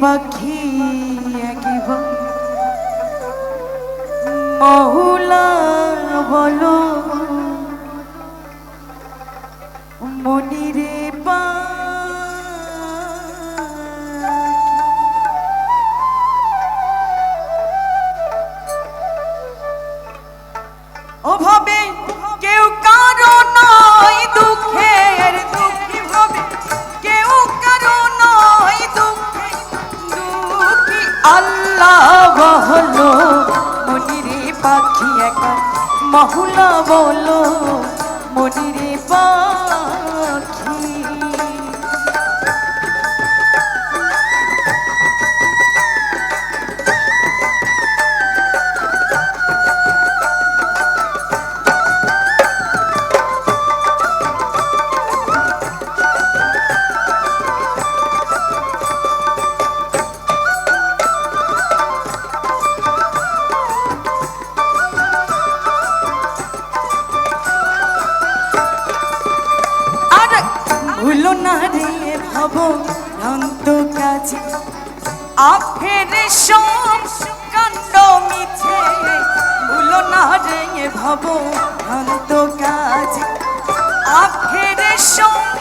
পাখি একবার মহুলা বলো। মনিরে পা ওভাবে আল্লাহ হলো মনিরে পাখি একা। মহুলা বলো মনিরে পাখি ভ্রান্ত কাজে। আখের সব কাণ্ড মিছে। ভুলো না রে ভব অনন্ত কাজে। আখের সব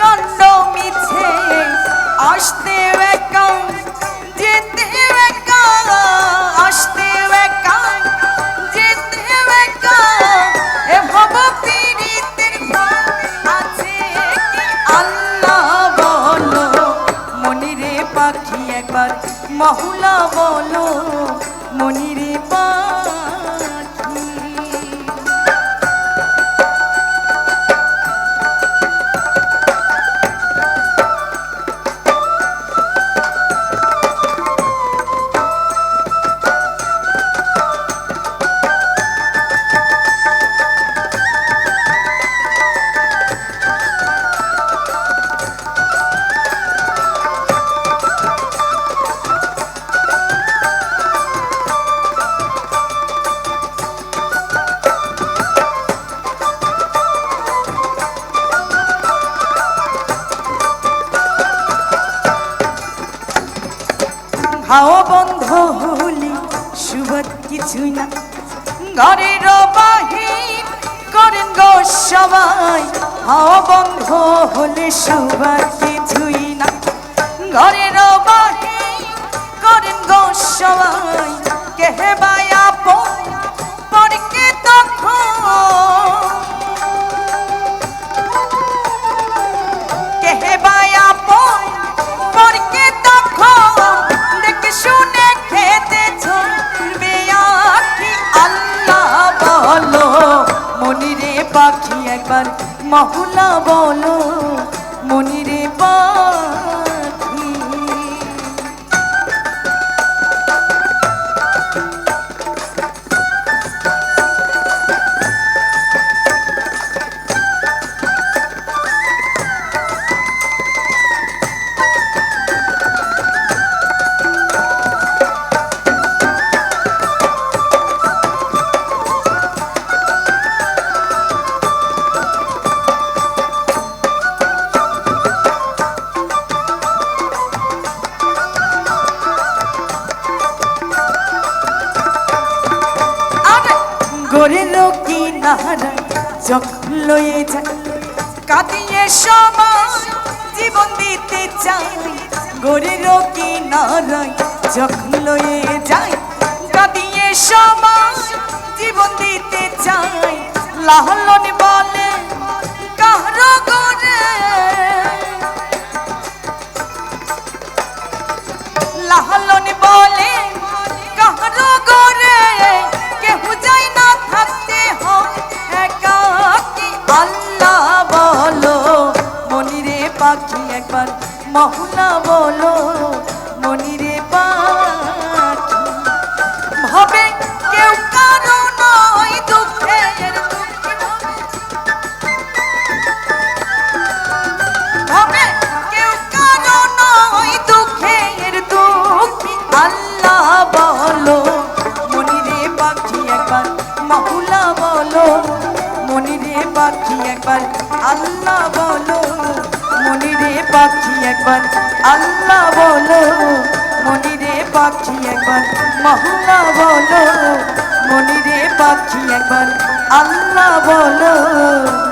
কাণ্ড মিছে। আসতে একা মহুলা বলো মনিরে পাখি হাওয়া বন্ধ হলি সুবাদ কিছুই না। ঘরের বাহির করেন গো সবাই হাওয়া বন্ধ হলে সুবাদ কিছুই না। ঘরের বাহির করেন গো সবাই কেহে বায়া মহুলা কি নাহারা যখন লয়ে যায় কাঁদিয়ে সময় জীবন দিতে চাই গড়ের কি নারায় যখন লয়ে যায়। কাঁদিয়ে সময় জীবন দিতে চাই লাহলন বলে, কারও গড়ে লাহলন পাখি একবার মহুলা বলো, মনিরে পাখি। ভাবে কেউ কারও নয় দুঃখের বলো, মনিরে পাখি একবার, আল্লাহ বলো। মনিরে পাখি একবার, আল্লাহ বলো, মনিরে পাখি একবার, মহল্লা বলো, মনিরে পাখি একবার, আল্লাহ বলো।